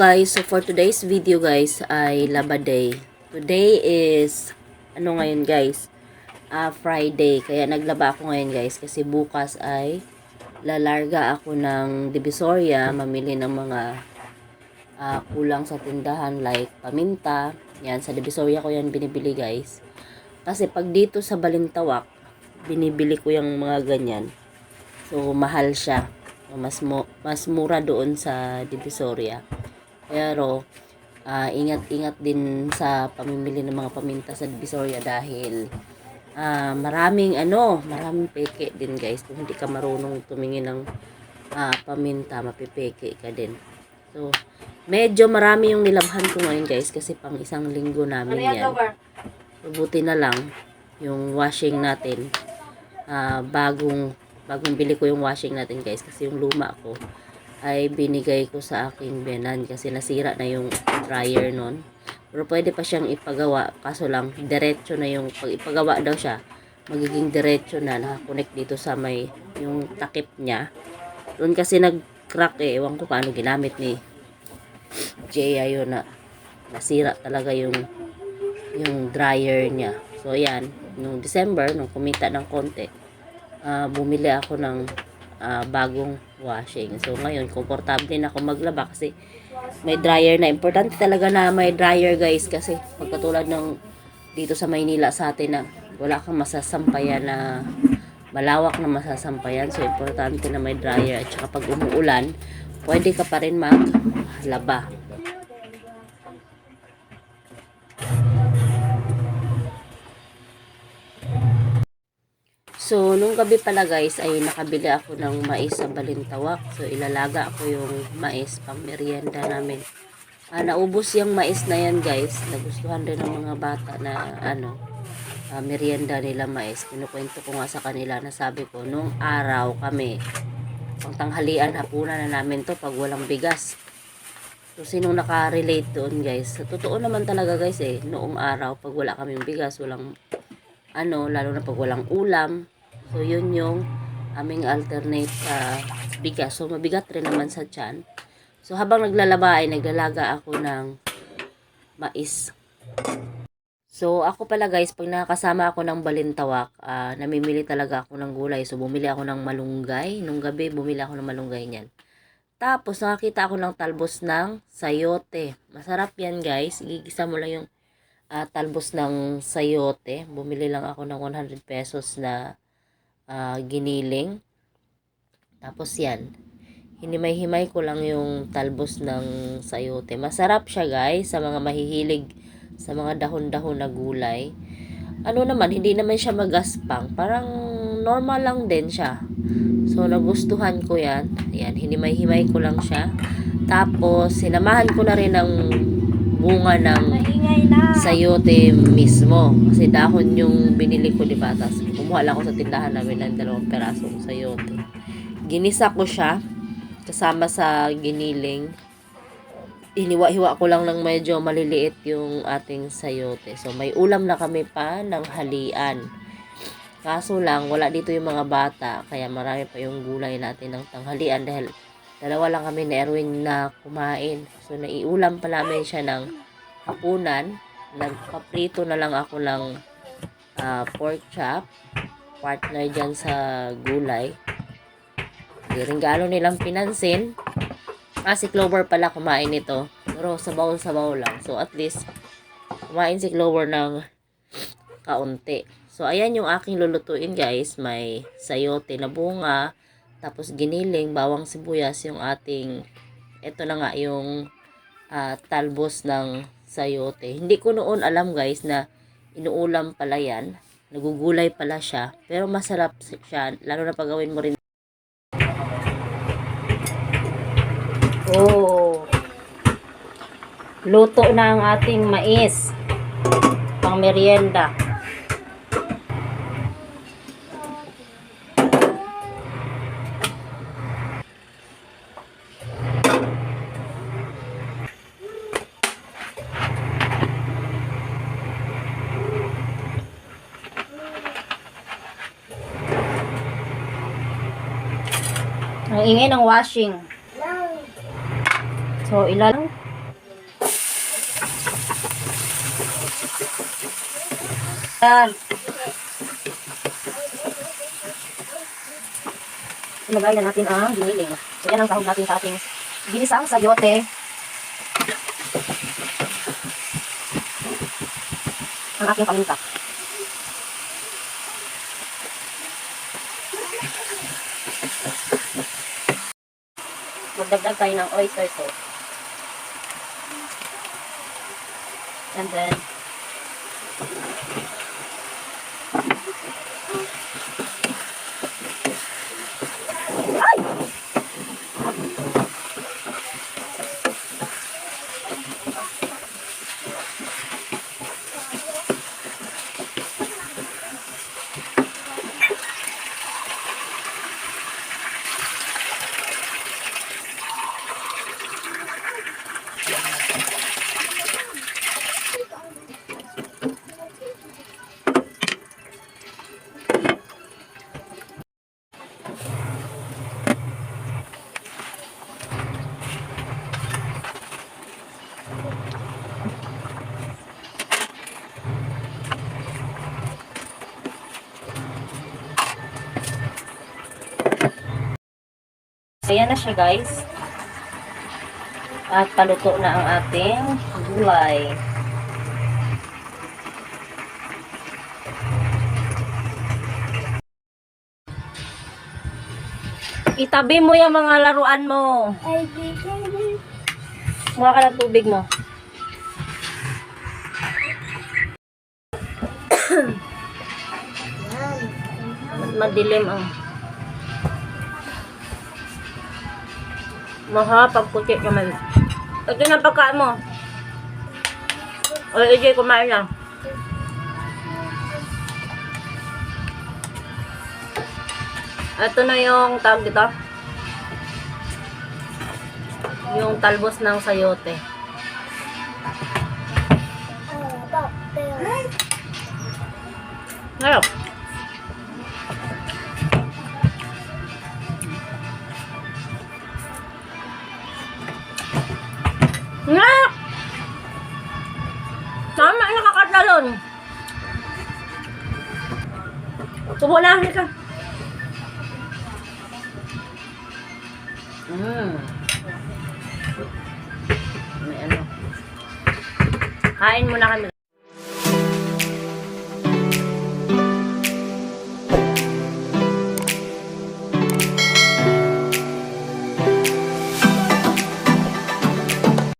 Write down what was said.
guys, so for today's video guys ay Laba Day. Today is ano ngayon guys? Ah Friday. Kaya naglaba ako ngayon guys kasi bukas ay lalarga ako ng Divisoria, mamili ng mga ah, kulang sa tindahan like paminta. Yan sa Divisoria ko yan binibili guys. Kasi pag dito sa Balintawak, binibili ko yung mga ganyan. So mahal siya. Mas mo, mas mura doon sa Divisoria. Pero ah, ingat-ingat din sa pamimili ng mga paminta sa Divisoria dahil ah, maraming ano, maraming peke din guys. Kung hindi ka marunong tumingin ng ah, paminta, mapipeke ka din. So, medyo marami yung nilabhan ko ngayon guys kasi pang isang linggo namin yan. So, buti na lang yung washing natin ah, bagong bagong bili ko yung washing natin guys kasi yung luma ko ay binigay ko sa aking benan kasi nasira na yung dryer nun. Pero pwede pa siyang ipagawa kaso lang diretso na yung pag ipagawa daw siya magiging diretso na nakakonect dito sa may yung takip niya. Doon kasi nag-crack eh. Ewan ko paano ginamit ni Jay ayun na nasira talaga yung yung dryer niya. So, ayan. Nung December, nung kumita ng konti, ah, bumili ako ng ah, bagong washing. So, ngayon, komportable na ako maglaba kasi may dryer na. Importante talaga na may dryer, guys. Kasi, pagkatulad ng dito sa Maynila sa atin na wala kang masasampayan na malawak na masasampayan. So, importante na may dryer. At saka pag umuulan, pwede ka pa rin maglaba. So, nung gabi pala guys, ay nakabili ako ng mais sa Balintawak. So, ilalaga ako yung mais pang merienda namin. Ah, naubos yung mais na yan guys. Nagustuhan din ng mga bata na ano, ah, merienda nila mais. Kinukwento ko nga sa kanila na sabi ko, nung araw kami, pang tanghalian, hapunan na namin to pag walang bigas. So, sinong nakarelate doon guys? Sa totoo naman talaga guys eh, noong araw, pag wala kaming bigas, walang ano, lalo na pag walang ulam. So, yun yung aming alternate sa bigas. So, mabigat rin naman sa tiyan. So, habang naglalaba ay naglalaga ako ng mais. So, ako pala guys, pag nakakasama ako ng balintawak, ah, namimili talaga ako ng gulay. So, bumili ako ng malunggay. Nung gabi, bumili ako ng malunggay niyan. Tapos, nakakita ako ng talbos ng sayote. Masarap yan guys. Igigisa mo lang yung ah, talbos ng sayote. Bumili lang ako ng 100 pesos na ah, giniling. Tapos yan. Hinimay-himay ko lang yung talbos ng sayote. Masarap siya guys sa mga mahihilig sa mga dahon-dahon na gulay. Ano naman, hindi naman siya magaspang. Parang normal lang din siya. So, nagustuhan ko yan. Yan, hinimay-himay ko lang siya. Tapos, sinamahan ko na rin ng bunga ng sayote mismo. Kasi dahon yung binili ko, di ba? Tapos kumuha lang ako sa tindahan namin ng dalawang perasong sayote. Ginisa ko siya kasama sa giniling. Hiniwa-hiwa ko lang ng medyo maliliit yung ating sayote. So, may ulam na kami pa ng halian. Kaso lang, wala dito yung mga bata. Kaya marami pa yung gulay natin ng tanghalian dahil dalawa lang kami ni Erwin na kumain. So, naiulam pa namin siya ng hapunan. Nagpaprito na lang ako ng ah, pork chop. Partner dyan sa gulay. Hindi rin gaano nilang pinansin. Ah, si Clover pala kumain nito. Pero sabaw-sabaw lang. So, at least, kumain si Clover ng kaunti. So, ayan yung aking lulutuin, guys. May sayote na bunga. Tapos, giniling, bawang sibuyas, yung ating, ito na nga, yung ah, talbos ng sayote. Hindi ko noon alam, guys, na inuulam pala yan. Nagugulay pala siya. Pero masarap siya. Lalo na pagawin mo rin Oh. Luto na ang ating mais. Pang merienda. Ang ingay ng washing. So, ilalaw. Yan. Ilagay na natin ang giniling. So, yan ang sahog natin sa ating ginisang sayote. Ang aking paminta. Magdagdag tayo ng oyster sauce. And then, Ayan na siya guys. At paluto na ang ating gulay. Itabi mo yung mga laruan mo. Ay. Mukha ka ng tubig mo. Madilim ang Maha, pagputi naman. Ito na pagkaan mo. O, AJ, kumain lang. Ito na yung tawag dito. Yung talbos ng sayote. Ngayon. Nga! Tama, nakakatalon. Subo na, halika. Mm. May ano. Kain muna kami,